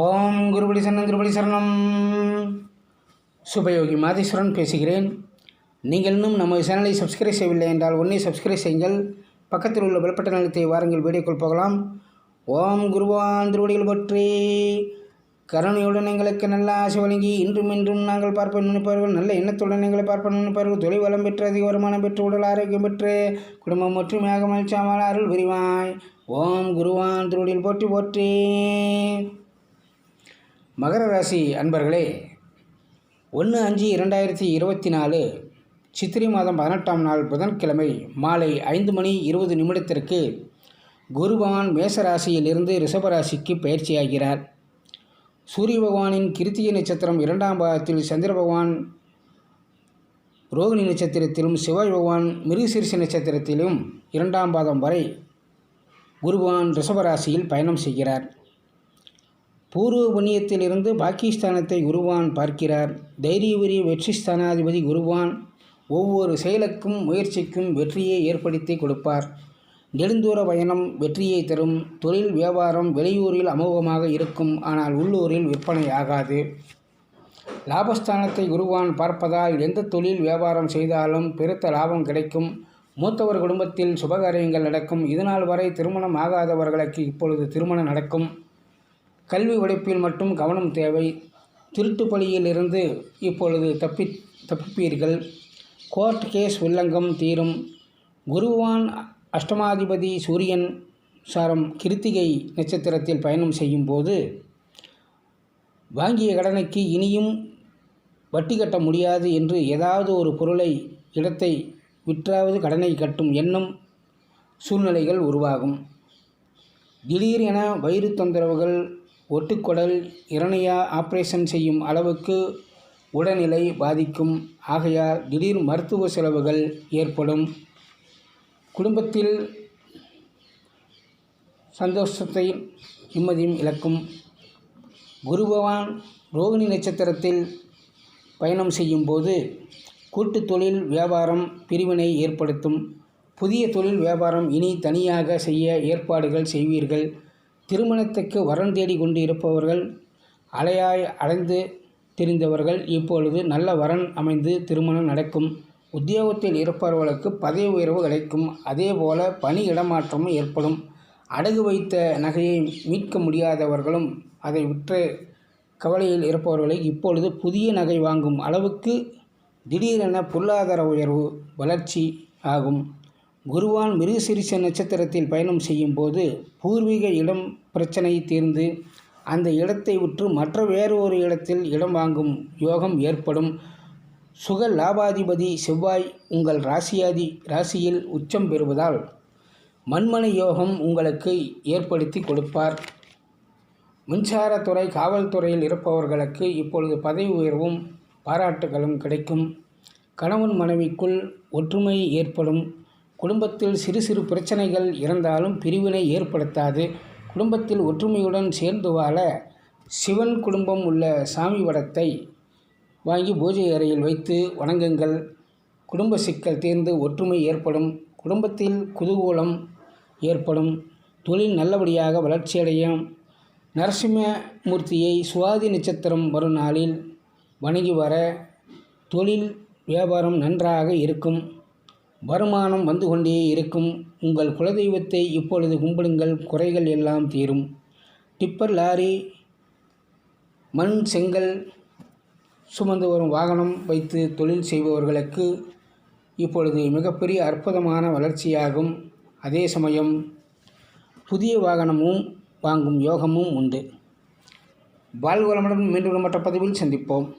ஓம் குருபடி சரணம் திருபடி சரணம். சுபயோகி மாதீஸ்வரன் பேசுகிறேன். நீங்கள் இன்னும் நம்ம சேனலை சப்ஸ்கிரைப் செய்யவில்லை என்றால் ஒன்றே சப்ஸ்கிரைப் செய்யுங்கள். பக்கத்தில் உள்ள வெளிப்பட்ட நிலத்தை வாருங்கள் வீடியோக்குள் போகலாம். ஓம் குருவான் திருவடிகள் பற்றி. கருணையுடன் எங்களுக்கு நல்ல ஆசை வழங்கி இன்றும் இன்றும் நாங்கள் பார்ப்போம் நினைப்பார்கள் நல்ல எண்ணத்துடன் எங்களை பார்ப்போம் நினைப்பார்கள் தொழில் வளம் பெற்று அதிக வருமானம் பெற்று உடல் ஆரோக்கியம் பெற்று குடும்பம் ஒற்றுமையாக மகிழ்ச்சியாமல் அருள் விரிவாய் ஓம் குருவான் திருவடியில் போற்றி போற்றி. மகர ராசி அன்பர்களே ஒன்று அஞ்சு இரண்டாயிரத்தி இருபத்தி நாலு சித்திரை மாதம் பதினெட்டாம் நாள் புதன்கிழமை மாலை ஐந்து மணி இருபது நிமிடத்திற்கு குரு பகவான் மேசராசியிலிருந்து ரிஷபராசிக்கு பயிற்சியாகிறார். சூரிய பகவானின் கிருத்திய நட்சத்திரம் இரண்டாம் பாகத்தில் சந்திர பகவான் ரோகிணி நட்சத்திரத்திலும் சிவாய் பகவான் மிருகசீர்ஷ நட்சத்திரத்திலும் இரண்டாம் பாதம் வரை குருபகவான் ரிஷபராசியில் பயணம் செய்கிறார். பூர்வ புண்ணியத்திலிருந்து பாகிஸ்தானத்தை குருவான் பார்க்கிறார். தைரியவரி வெற்றி ஸ்தானாதிபதி குருவான் ஒவ்வொரு செயலுக்கும் முயற்சிக்கும் வெற்றியை ஏற்படுத்தி கொடுப்பார். நெடுந்தூர பயணம் வெற்றியை தரும். தொழில் வியாபாரம் வெளியூரில் அமோகமாக இருக்கும். ஆனால் உள்ளூரில் விற்பனை ஆகாது. லாபஸ்தானத்தை குருவான் பார்ப்பதால் எந்த தொழில் வியாபாரம் செய்தாலும் பெருத்த லாபம் கிடைக்கும். மூத்தவர் குடும்பத்தில் சுபகாரியங்கள் நடக்கும். இதுநாள் வரை திருமணம் ஆகாதவர்களுக்கு இப்பொழுது திருமணம் நடக்கும். கல்வி உழைப்பில் மட்டும் கவனம் தேவை. திருட்டு பலியிலிருந்து இப்பொழுது தப்பி தப்பிப்பீர்கள். கோர்ட் கேஸ் உள்ளங்கம் தீரும். குருவான் அஷ்டமாதிபதி சூரியன் சாரம் கிருத்திகை நட்சத்திரத்தில் பயணம் செய்யும் போது வாங்கிய கடனுக்கு இனியும் வட்டி கட்ட முடியாது என்று ஏதாவது ஒரு பொருளை இடத்தை விற்றாவது கடனை கட்டும் எண்ணம் சூழ்நிலைகள் உருவாகும். திடீர் என வயிறு தொந்தரவுகள் ஒட்டுக்குடல் இரணையா ஆப்ரேஷன் செய்யும் அளவுக்கு உடல்நிலை பாதிக்கும். ஆகையால் திடீர் மருத்துவ செலவுகள் ஏற்படும். குடும்பத்தில் சந்தோஷத்தை நிம்மதியும் இழக்கும். குரு பகவான் ரோகிணி நட்சத்திரத்தில் பயணம் செய்யும்போது கூட்டு தொழில் வியாபாரம் பிரிவினை ஏற்படுத்தும். புதிய தொழில் வியாபாரம் இனி தனியாக செய்ய ஏற்பாடுகள் செய்வீர்கள். திருமணத்துக்கு வரன் தேடி கொண்டு இருப்பவர்கள் அலையாய் அடைந்து தெரிந்தவர்கள் இப்பொழுது நல்ல வரன் அமைந்து திருமணம் நடக்கும். உத்தியோகத்தில் இருப்பவர்களுக்கு பதவி உயர்வு கிடைக்கும். அதேபோல பணி இடமாற்றமும் ஏற்படும். அடகு வைத்த நகையை மீட்க முடியாதவர்களும் அதை விற்று கவலையில் இருப்பவர்களை இப்பொழுது புதிய நகை வாங்கும் அளவுக்கு திடீரென பொருளாதார உயர்வு வளர்ச்சி ஆகும். குருவான் மிருகசிரிச நட்சத்திரத்தில் பயணம் செய்யும் போது பூர்வீக இடம் பிரச்சனை தீர்ந்து அந்த இடத்தை உற்று மற்ற வேறு ஒரு இடத்தில் இடம் வாங்கும் யோகம் ஏற்படும். சுக லாபாதிபதி செவ்வாய் உங்கள் ராசியாதி ராசியில் உச்சம் பெறுவதால் மண்மனை யோகம் உங்களுக்கு ஏற்படுத்தி கொடுப்பார். மின்சாரத்துறை காவல்துறையில் இருப்பவர்களுக்கு இப்பொழுது பதவி உயர்வும் பாராட்டுகளும் கிடைக்கும். கணவன் மனைவிக்குள் ஒற்றுமை ஏற்படும். குடும்பத்தில் சிறு சிறு பிரச்சனைகள் இருந்தாலும் பிரிவினை ஏற்படுத்தாது. குடும்பத்தில் ஒற்றுமையுடன் சேர்ந்து வாழ சிவன் குடும்பம் உள்ள சாமி வடத்தை வாங்கி பூஜை அறையில் வைத்து வணங்குங்கள். குடும்ப சிக்கல் தீர்ந்து ஒற்றுமை ஏற்படும். குடும்பத்தில் குதூகூலம் ஏற்படும். தொழில் நல்லபடியாக வளர்ச்சியடையும். நரசிம்மமூர்த்தியை சுவாதி நட்சத்திரம் வரும் நாளில் வணங்கி வர தொழில் வியாபாரம் நன்றாக இருக்கும். வருமானம் வந்து கொண்டே இருக்கும். உங்கள் குலதெய்வத்தை இப்பொழுது கும்பிடுங்கள். குறைகள் எல்லாம் தீரும். டிப்பர் லாரி மண் செங்கல் சுமந்து வரும் வாகனம் வைத்து தொழில் செய்பவர்களுக்கு இப்பொழுது மிகப்பெரிய அற்புதமான வளர்ச்சியாகும். அதே சமயம் புதிய வாகனமும் வாங்கும் யோகமும் உண்டு. வாழ்வளமுடன் மீண்டும் மற்ற பதிவில் சந்திப்போம்.